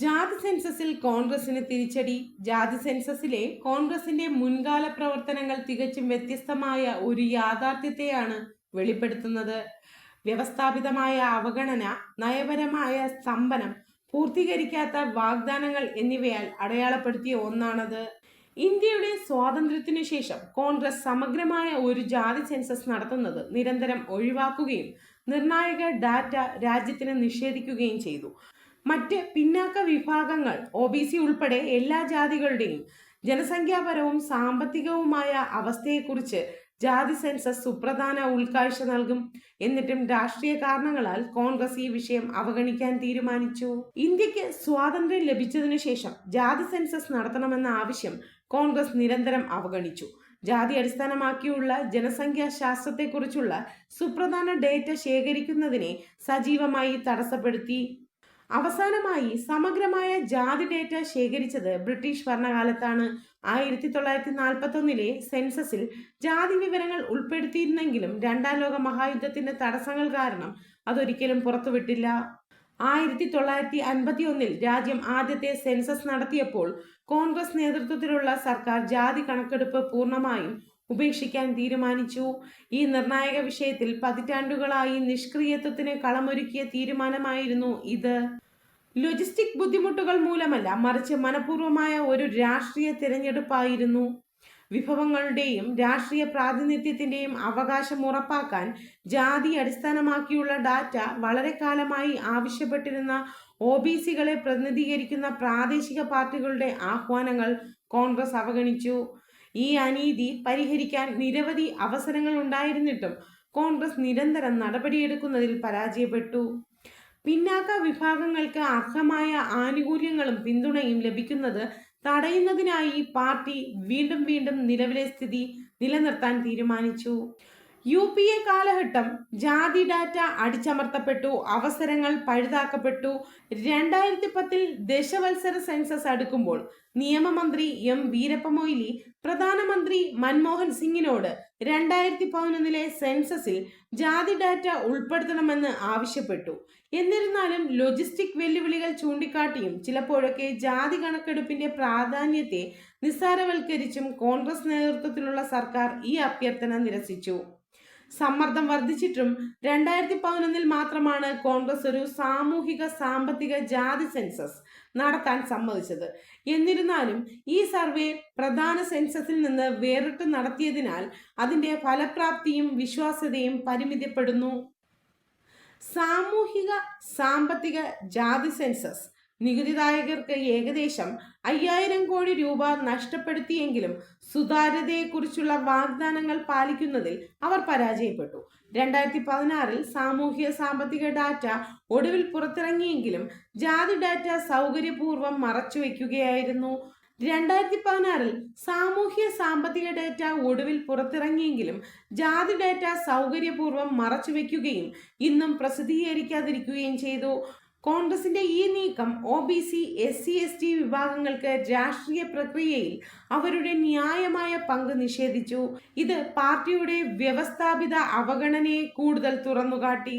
ജാതി സെൻസസിൽ കോൺഗ്രസിന് തിരിച്ചടി. ജാതി സെൻസസിലെ കോൺഗ്രസിന്റെ മുൻകാല പ്രവർത്തനങ്ങൾ തികച്ചും വ്യത്യസ്തമായ ഒരു യാഥാർത്ഥ്യത്തെയാണ് വെളിപ്പെടുത്തുന്നത്. വ്യവസ്ഥാപിതമായ അവഗണന നയപരമായ സ്തംഭനം പൂർത്തീകരിക്കാത്ത വാഗ്ദാനങ്ങൾ എന്നിവയാൽ അടയാളപ്പെടുത്തിയ ഒന്നാണത്. ഇന്ത്യയുടെ സ്വാതന്ത്ര്യത്തിനു ശേഷം കോൺഗ്രസ് സമഗ്രമായ ഒരു ജാതി സെൻസസ് നടത്തുന്നത് നിരന്തരം ഒഴിവാക്കുകയും നിർണായക ഡാറ്റ രാജ്യത്തിന് നിഷേധിക്കുകയും ചെയ്തു. മറ്റ് പിന്നാക്ക വിഭാഗങ്ങൾ ഒ ബി സി ഉൾപ്പെടെ എല്ലാ ജാതികളുടെയും ജനസംഖ്യാപരവും സാമ്പത്തികവുമായ അവസ്ഥയെക്കുറിച്ച് ജാതി സെൻസസ് സുപ്രധാന ഉൾക്കാഴ്ച നൽകും. എന്നിട്ടും രാഷ്ട്രീയ കാരണങ്ങളാൽ കോൺഗ്രസ് ഈ വിഷയം അവഗണിക്കാൻ തീരുമാനിച്ചു. ഇന്ത്യയ്ക്ക് സ്വാതന്ത്ര്യം ലഭിച്ചതിനു ശേഷം ജാതി സെൻസസ് നടത്തണമെന്ന ആവശ്യം കോൺഗ്രസ് നിരന്തരം അവഗണിച്ചു. ജാതി അടിസ്ഥാനമാക്കിയുള്ള ജനസംഖ്യാ ശാസ്ത്രത്തെക്കുറിച്ചുള്ള സുപ്രധാന ഡേറ്റ ശേഖരിക്കുന്നതിനെ സജീവമായി തടസ്സപ്പെടുത്തി. അവസാനമായി സമഗ്രമായ ജാതി ഡേറ്റ ശേഖരിച്ചത് ബ്രിട്ടീഷ് ഭരണകാലത്താണ്. ആയിരത്തി തൊള്ളായിരത്തി നാൽപ്പത്തി ഒന്നിലെ സെൻസസിൽ ജാതി വിവരങ്ങൾ ഉൾപ്പെടുത്തിയിരുന്നെങ്കിലും രണ്ടാം ലോക മഹായുദ്ധത്തിന്റെ തടസ്സങ്ങൾ കാരണം അതൊരിക്കലും പുറത്തുവിട്ടില്ല. ആയിരത്തി തൊള്ളായിരത്തി അൻപത്തി ഒന്നിൽ രാജ്യം ആദ്യത്തെ സെൻസസ് നടത്തിയപ്പോൾ കോൺഗ്രസ് നേതൃത്വത്തിലുള്ള സർക്കാർ ജാതി കണക്കെടുപ്പ് പൂർണമായും ഉപേക്ഷിക്കാൻ തീരുമാനിച്ചു. ഈ നിർണായക വിഷയത്തിൽ പതിറ്റാണ്ടുകളായി നിഷ്ക്രിയത്വത്തിന് കളമൊരുക്കിയ തീരുമാനമായിരുന്നു ഇത്. ലോജിസ്റ്റിക് ബുദ്ധിമുട്ടുകൾ മൂലമല്ല മറിച്ച് മനഃപൂർവമായ ഒരു രാഷ്ട്രീയ തിരഞ്ഞെടുപ്പായിരുന്നു. വിഭവങ്ങളുടെയും രാഷ്ട്രീയ പ്രാതിനിധ്യത്തിന്റെയും അവകാശം ഉറപ്പാക്കാൻ ജാതി അടിസ്ഥാനമാക്കിയുള്ള ഡാറ്റ വളരെ കാലമായി ആവശ്യപ്പെട്ടിരുന്ന ഒ ബി സികളെ പ്രതിനിധീകരിക്കുന്ന പ്രാദേശിക പാർട്ടികളുടെ ആഹ്വാനങ്ങൾ കോൺഗ്രസ് അവഗണിച്ചു. ഈ അനീതി പരിഹരിക്കാൻ നിരവധി അവസരങ്ങൾ ഉണ്ടായിരുന്നിട്ടും കോൺഗ്രസ് നിരന്തരം നടപടിയെടുക്കുന്നതിൽ പരാജയപ്പെട്ടു. പിന്നാക്ക വിഭാഗങ്ങൾക്ക് അർഹമായ ആനുകൂല്യങ്ങളും പിന്തുണയും ലഭിക്കുന്നത് തടയുന്നതിനായി പാർട്ടി വീണ്ടും വീണ്ടും നിലവിലെ സ്ഥിതി നിലനിർത്താൻ തീരുമാനിച്ചു. യു പി എ കാലഘട്ടം ജാതി ഡാറ്റ അടിച്ചമർത്തപ്പെട്ടു അവസരങ്ങൾ പഴുതാക്കപ്പെട്ടു. രണ്ടായിരത്തി പത്തിൽ ദശവത്സര സെൻസസ് അടുക്കുമ്പോൾ നിയമമന്ത്രി എം വീരപ്പ മൊയ്ലി പ്രധാനമന്ത്രി മൻമോഹൻ സിംഗിനോട് രണ്ടായിരത്തി പതിനൊന്നിലെ സെൻസസിൽ ജാതി ഡാറ്റ ഉൾപ്പെടുത്തണമെന്ന് ആവശ്യപ്പെട്ടു. എന്നിരുന്നാലും ലോജിസ്റ്റിക് വെല്ലുവിളികൾ ചൂണ്ടിക്കാട്ടിയും ചിലപ്പോഴൊക്കെ ജാതി കണക്കെടുപ്പിന്റെ പ്രാധാന്യത്തെ നിസ്സാരവൽക്കരിച്ചും കോൺഗ്രസ് നേതൃത്വത്തിലുള്ള സർക്കാർ ഈ അഭ്യർത്ഥന നിരസിച്ചു. സമ്മർദ്ദം വർദ്ധിച്ചിട്ടും രണ്ടായിരത്തി പതിനൊന്നിൽ മാത്രമാണ് കോൺഗ്രസ് ഒരു സാമൂഹിക സാമ്പത്തിക ജാതി സെൻസസ് നടത്താൻ സമ്മതിച്ചത്. എന്നിരുന്നാലും ഈ സർവേ പ്രധാന സെൻസസിൽ നിന്ന് വേറിട്ട് നടത്തിയതിനാൽ അതിന്റെ ഫലപ്രാപ്തിയും വിശ്വാസ്യതയും പരിമിതപ്പെടുന്നു. സാമൂഹിക സാമ്പത്തിക ജാതി സെൻസസ് നികുതിദായകർക്ക് ഏകദേശം അയ്യായിരം കോടി രൂപ നഷ്ടപ്പെടുത്തിയെങ്കിലും സുതാര്യതയെക്കുറിച്ചുള്ള വാഗ്ദാനങ്ങൾ പാലിക്കുന്നതിൽ അവർ പരാജയപ്പെട്ടു. രണ്ടായിരത്തി പതിനാറിൽ സാമൂഹ്യ സാമ്പത്തിക ഡാറ്റ ഒടുവിൽ പുറത്തിറങ്ങിയെങ്കിലും ജാതി ഡാറ്റ സൗകര്യപൂർവം മറച്ചുവെക്കുകയായിരുന്നു. രണ്ടായിരത്തി പതിനാറിൽ സാമൂഹ്യ സാമ്പത്തിക ഡാറ്റ ഒടുവിൽ പുറത്തിറങ്ങിയെങ്കിലും ജാതി ഡാറ്റ സൗകര്യപൂർവം മറച്ചുവെക്കുകയും ഇന്നും പ്രസിദ്ധീകരിക്കാതിരിക്കുകയും ചെയ്തു. കോൺഗ്രസിന്റെ ഈ നീക്കം O B C S C S T വിഭാഗങ്ങൾക്ക് രാഷ്ട്രീയ പ്രക്രിയയിൽ അവരുടെ ന്യായമായ പങ്ക് നിഷേധിച്ചു. ഇത് പാർട്ടിയുടെ വ്യവസ്ഥാപിത അവഗണനയെ കൂടുതൽ തുറന്നുകാട്ടി.